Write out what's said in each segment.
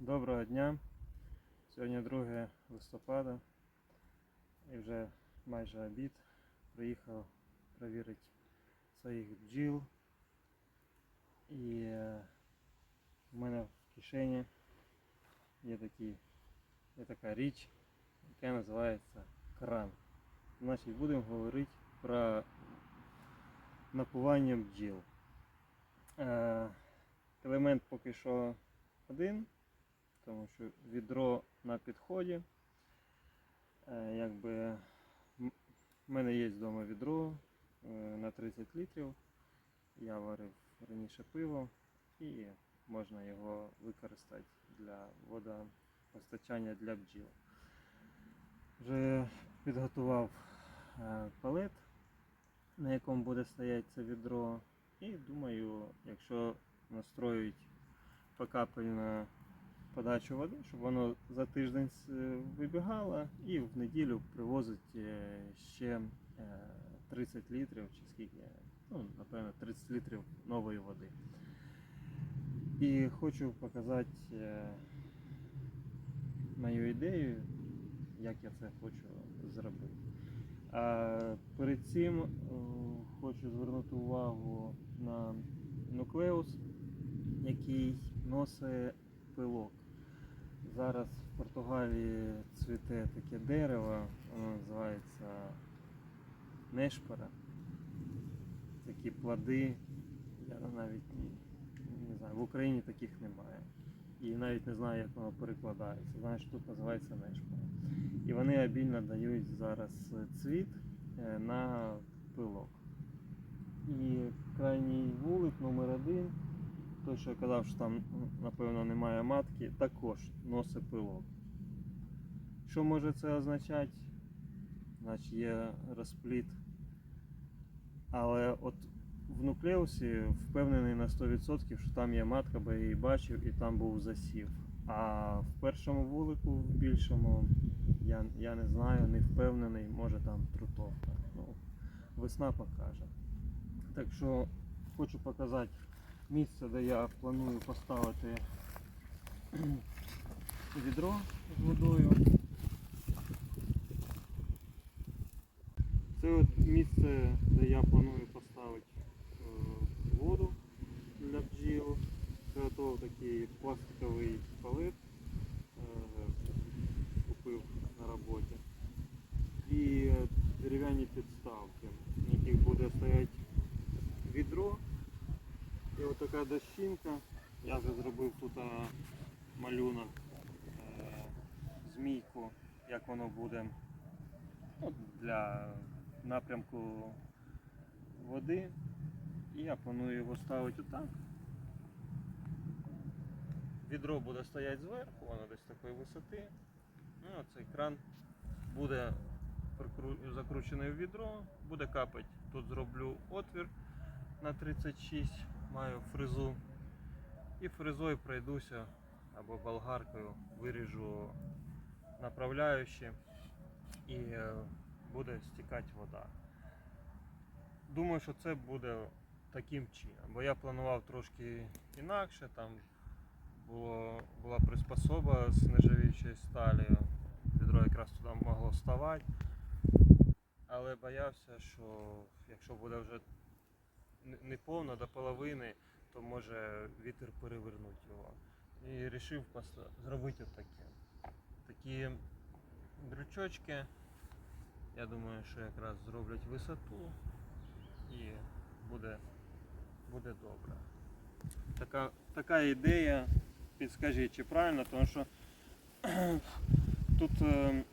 Доброго дня. Сьогодні 2 листопада і вже майже обід. Приїхав перевірити своїх бджіл. І е, в мене в кишені є, такі, є така річ, яка називається кран. Значить, будемо говорити про напування бджіл. Е, елемент поки що один, тому що відро на підході. Е, якби в мене є вдома відро е, на 30 літрів. Я варив раніше пиво і можна його використати для водопостачання для бджіл. Вже підготував е, палет, на якому буде стояти це відро. І думаю, якщо настроїть покапельну подачу води, щоб воно за тиждень с- вибігало і в неділю привозить е, ще е, 30 літрів чи скільки, ну, напевно, 30 літрів нової води. І хочу показати е, мою ідею, як я це хочу зробити. А перед цим е, хочу звернути увагу на нуклеус, який носить пилок. Зараз в Португалії цвіте таке дерево, воно називається нешпара. Такі плоди. Я навіть не- знаю, в Україні таких немає. І навіть не знаю, як воно перекладається. Знаю, що тут називається нешпара. І вони обільно дають зараз цвіт е, на пилок. І крайній вулик номер один, той, що я казав, що там, напевно, немає матки, також носить пилок. Що може це означати? Значить є розпліт. Але от в нуклеусі впевнений на 100%, що там є матка, бо я її бачив і там був засів. А в першому вулику, в більшому, я, я не знаю, не впевнений, може там трутовка. Ну, весна покаже. Так що хочу показати місце, де я планую поставити відро з водою. Це от місце, де я планую поставити е, воду для бджіл. Приготував такий пластиковий палет, е, купив на роботі. І дерев'яні підставки, на яких буде стояти відро. От така дощинка. Я вже зробив тут е, малюнок, е, змійку, як воно буде ну, для напрямку води. І я планую його ставити отак. Відро буде стояти зверху, воно десь такої висоти. Ну, цей кран буде закручений в відро, буде капати. Тут зроблю отвір на 36, маю фрезу. І фрезою пройдуся або болгаркою виріжу направляючі і е, буде стікати вода. Думаю, що це буде таким чином, бо я планував трошки інакше, там було, була приспособа з нержавіючої сталі, відро якраз туди могло вставати. Але боявся, що якщо буде вже не- повно до половини, то може вітер перевернути його. І вирішив зробити отаке. Такі дрючочки. Я думаю, що якраз зроблять висоту і буде, буде добре. Така, така ідея, підскажіть, чи правильно, тому що тут е,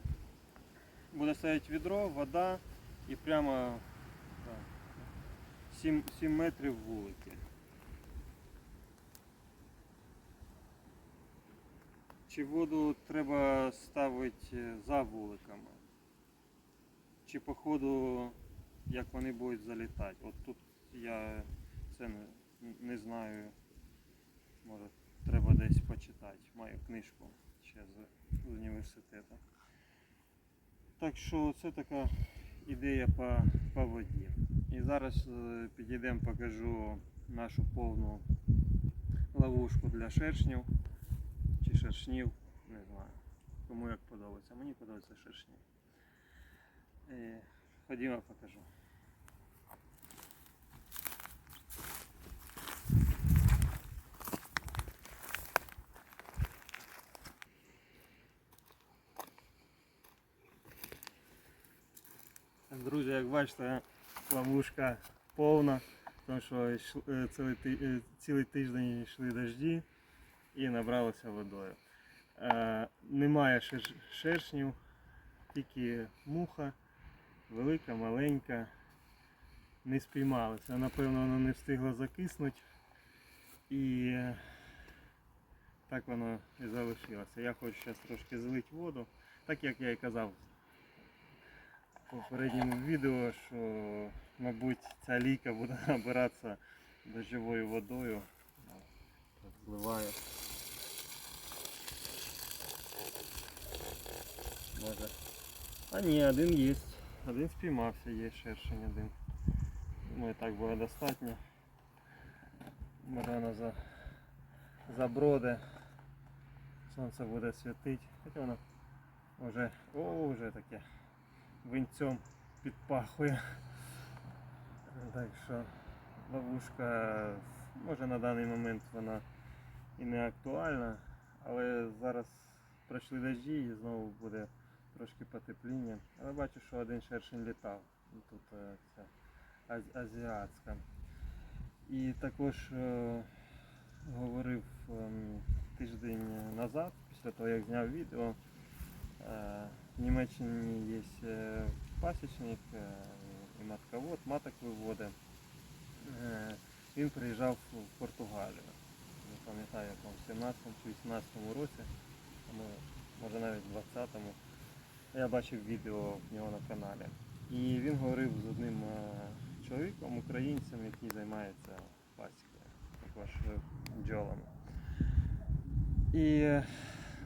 буде стояти відро, вода і прямо 7, 7 метрів вулики. Чи воду треба ставити за вуликами? Чи по ходу, як вони будуть залітати? От тут я це не, не знаю. Може треба десь почитати. Маю книжку ще з, з університету. Так що це така ідея по, по воді. І зараз е, підійдемо, покажу нашу повну ловушку для шершнів. Чи шершнів, не знаю. Кому як подобається. Мені подобається шершні. Е, ходімо покажу. Друзі, як бачите, ловушка повна, тому що е, цілий, е, цілий тиждень йшли дожді і набралося водою. Е, немає шер- шершнів, тільки муха, велика, маленька, не спіймалася. Напевно, вона не встигла закиснути. І так воно і залишилося. Я хочу зараз трошки злити воду, так як я і казав попередньому відео, що, мабуть, ця лійка буде набиратися дощовою водою. Так. Може. А ні, один є. Один спіймався, є шершень один. Думаю, так буде достатньо. Може за, заброде. Сонце буде світити. Хоча воно вже, о, вже таке винцем підпахує. Так що ловушка, може на даний момент вона і не актуальна, але зараз пройшли дожді і знову буде трошки потепління. Але бачу, що один шершень літав. Тут е, ця азіатська. І також е, говорив ем, тиждень назад, після того як зняв відео. Е, В Німеччині є е, пасічник е, і матковод, маток виводить. Е, Він приїжджав в Португалію. Не пам'ятаю, в якому 17 чи 18 році, може навіть в 20-му. Я бачив відео в нього на каналі. І він говорив з одним чоловіком, українцем, який займається пасікою, також бджолами. І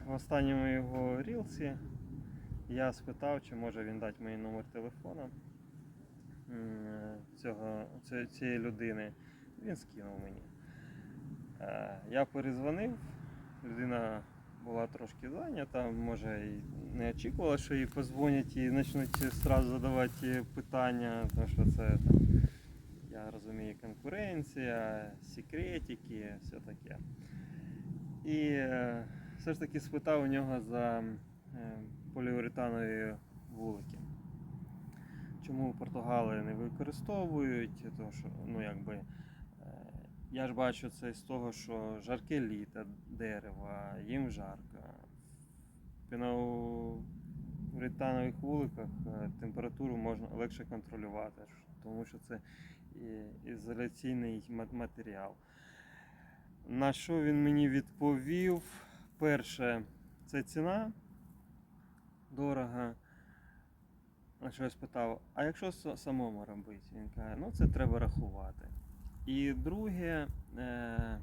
в останньому його рілці я спитав, чи може він дати мені номер телефона цього, цієї людини. Він скинув мені. Е, Я перезвонив, людина була трошки зайнята, може і не очікувала, що їй позвонять і почнуть одразу задавати питання, тому що це там, я розумію, конкуренція, секретики, все таке. І е, все ж таки спитав у нього за поліуретанові вулики. Чому Португали не використовують, тому що, ну якби. е, Я ж бачу це з того, що жарке літо, дерева, їм жарко. В піноуретанових вуликах е, температуру можна легше контролювати, тому що це ізоляційний матеріал. На що він мені відповів? Перше, це ціна дорога. На що я спитав, а якщо самому робити? Він каже, ну це треба рахувати. І друге, е,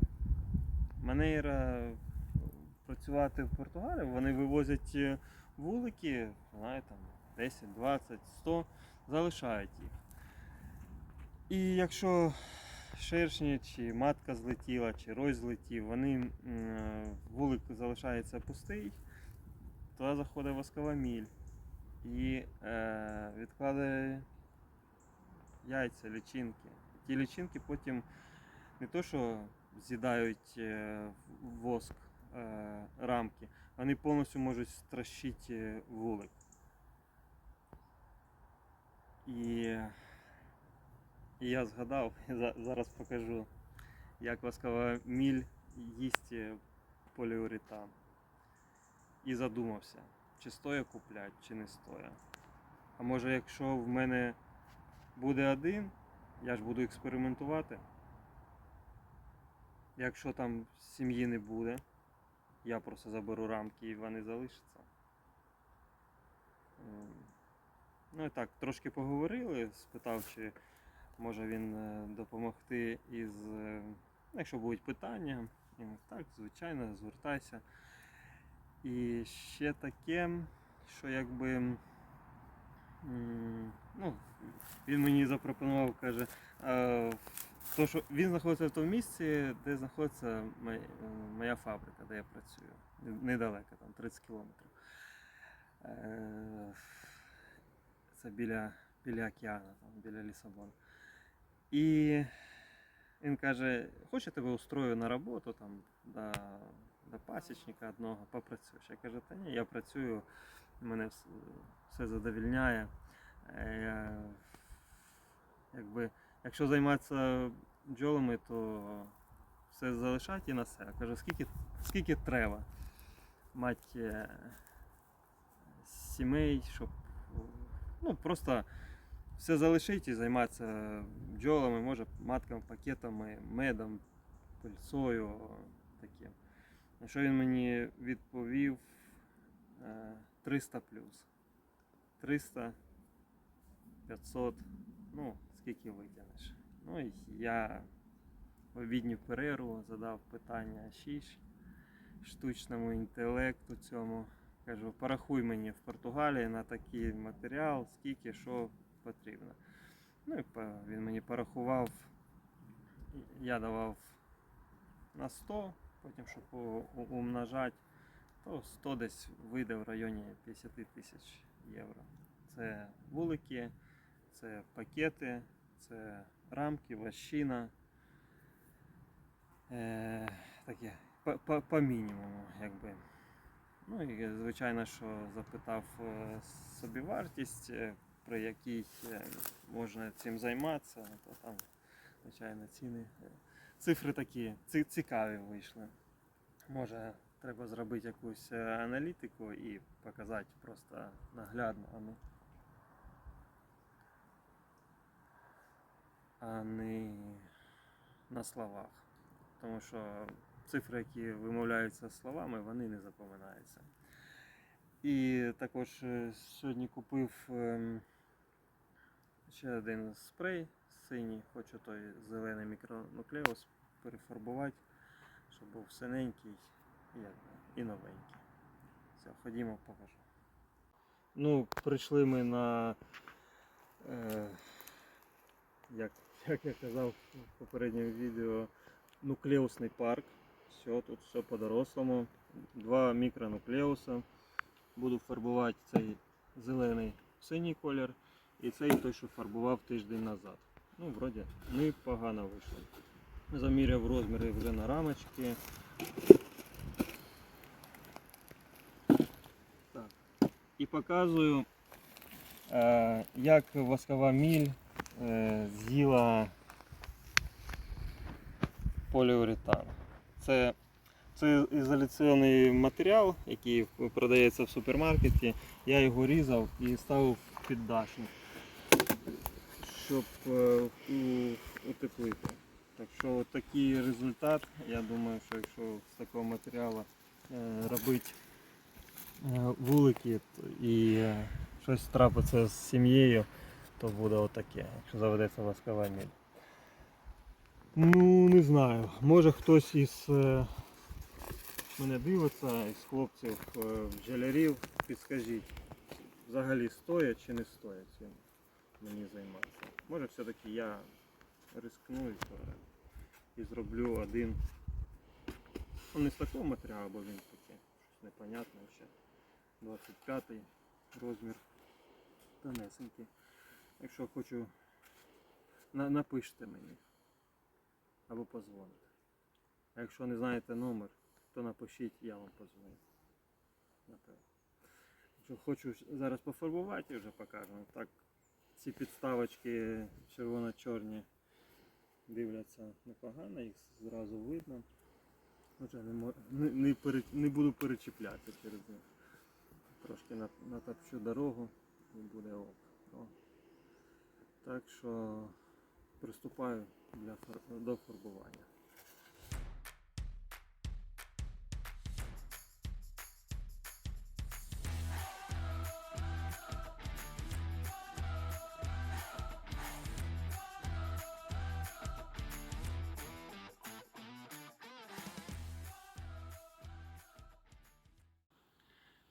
манера працювати в Португалії, вони вивозять е, вулики, знаєте, там 10, 20, 100, залишають їх. І якщо шершні, чи матка злетіла, чи рой злетів, вони е, вулик залишається пустий, туди заходить воскова міль і е, відкладає яйця, лічинки. Ті лічинки потім не то, що з'їдають е, воск е, рамки, вони повністю можуть стращити е, вулик. І, і я згадав, зараз покажу, як воскова міль їсть е, поліуретан. І задумався, чи стоя купляти, чи не стоя. А може, якщо в мене буде один, я ж буду експериментувати. Якщо там сім'ї не буде, я просто заберу рамки і вони залишаться. Ем, Ну і так, трошки поговорили, спитав, чи може він е, допомогти із. е, Якщо будуть питання, так, звичайно, звертайся. І ще таке, що якби. Ну, він мені запропонував, каже, То, що він знаходиться в тому місці, де знаходиться моя, моя фабрика, де я працюю. Недалеко, там 30 кілометрів. Е, Це біля, біля океану, там, біля Лісабону. І він каже, хоче тебе устрою на роботу там, до, до пасічника одного, попрацюєш. Я кажу, та ні, я працюю, мене все задовільняє. Е, Я, якби, якщо займатися бджолами, то все залишать і на все. Я кажу, скільки, скільки треба мати е, сімей, щоб ну, просто все залишити і займатися бджолами, може матками, пакетами, медом, пильцою таким. На що він мені відповів е, 300 плюс. 300, 500, ну, скільки витягнеш. Ну і я в обідню перерву задав питання 6 штучному інтелекту цьому. Кажу, порахуй мені в Португалії на такий матеріал, скільки що потрібно. Ну і він мені порахував, я давав на 100, потім, щоб умножати, то 100 десь вийде в районі 50 тисяч євро. Це вулики, це пакети, це рамки, вощина. Е, таке, по, по, по мінімуму, якби. Ну і звичайно, що запитав е, собівартість, е, при якій е, можна цим займатися, то там, звичайно, ціни. Цифри такі цікаві вийшли. Може, треба зробити якусь е, аналітику і показати просто наглядно, а не, а не на словах. Тому що цифри, які вимовляються словами, вони не запоминаються. І також е, сьогодні купив ем, ще один спрей синій, хочу той зелений мікронуклеус перефарбувати, щоб був синенький і, новенький. Все, ходімо, покажу. Ну, прийшли ми на, е, як, як я казав в попередньому відео, нуклеусний парк. Все, тут все по-дорослому. Два мікронуклеуса. Буду фарбувати цей зелений синій колір і цей той, що фарбував тиждень назад. Ну, вроді, непогано вийшло. Заміряв розміри вже на рамочки. Так. І показую, е, як воскова міль е, з'їла поліуретан. Це, це ізоляційний матеріал, який продається в супермаркеті. Я його різав і ставив в піддашник, щоб е, утеплити. Так що такий результат. Я думаю, що якщо з такого матеріалу е, робити е, вулики і щось трапиться з сім'єю, то буде отаке, якщо заведеться воскова міль. Ну, не знаю. Може хтось із мене дивиться, із хлопців бджолярів, підскажіть, взагалі стоять чи не стоять мені займатися. Може все-таки я рискну і, зроблю один. Ну, не з такого матеріалу, бо він таке, щось непонятне ще. 25 розмір. Тонесенький. Якщо хочу, на, напишіть мені або позвоните. А якщо не знаєте номер, то напишіть, я вам позвоню. Напевно. Якщо хочу зараз пофарбувати, вже покажу. Так, ці підставочки червоно-чорні дивляться непогано, їх зразу видно. Отже, не, не, не, буду перечіпляти через них. Трошки на- натопчу дорогу і буде ок. О. Так що приступаю для до фарбування.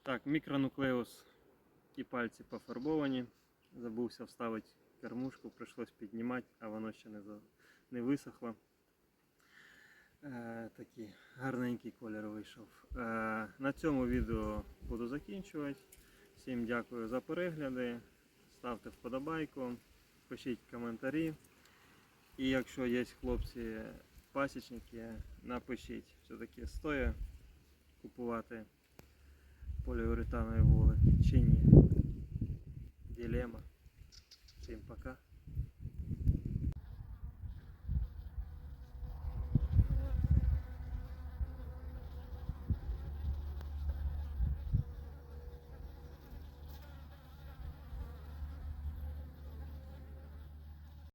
Так, мікронуклеус і пальці пофарбовані. Забувся вставити кормушку, прийшлось піднімати, а воно ще не, за... не висохла. Е, такий гарненький колір вийшов. Е, на цьому відео буду закінчувати. Всім дякую за перегляди. Ставте вподобайку, пишіть коментарі. І якщо є хлопці пасічники, напишіть, все-таки стоїть купувати поліуретанові воли чи ні. Дилема. Всім пока.